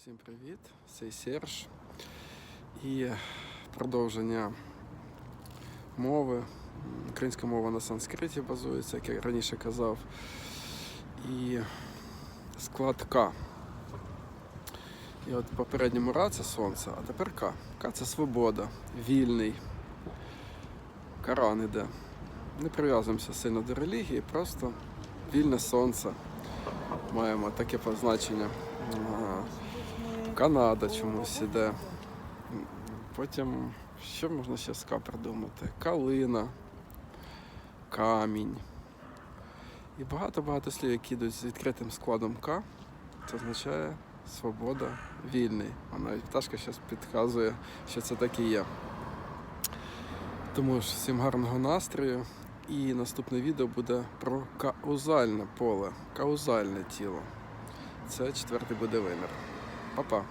Всім привіт! Це Серж. І продовження мови. Українська мова на санскриті базується, як я раніше казав. І склад К. І от попередньому Ра це сонце, а тепер К. К це свобода, вільний. Коран іде. Не прив'язуємося сильно до релігії, просто вільне сонце. Маємо таке позначення. Канада чомусь іде. Потім, що можна ще з К придумати? Калина, камінь. І багато-багато слів, які йдуть з відкритим складом К, це означає свобода, вільний. А навіть пташка зараз підказує, що це так і є. Тому ж всім гарного настрою. І наступне відео буде про каузальне поле, каузальне тіло. Це четвертий буде вимір. papá.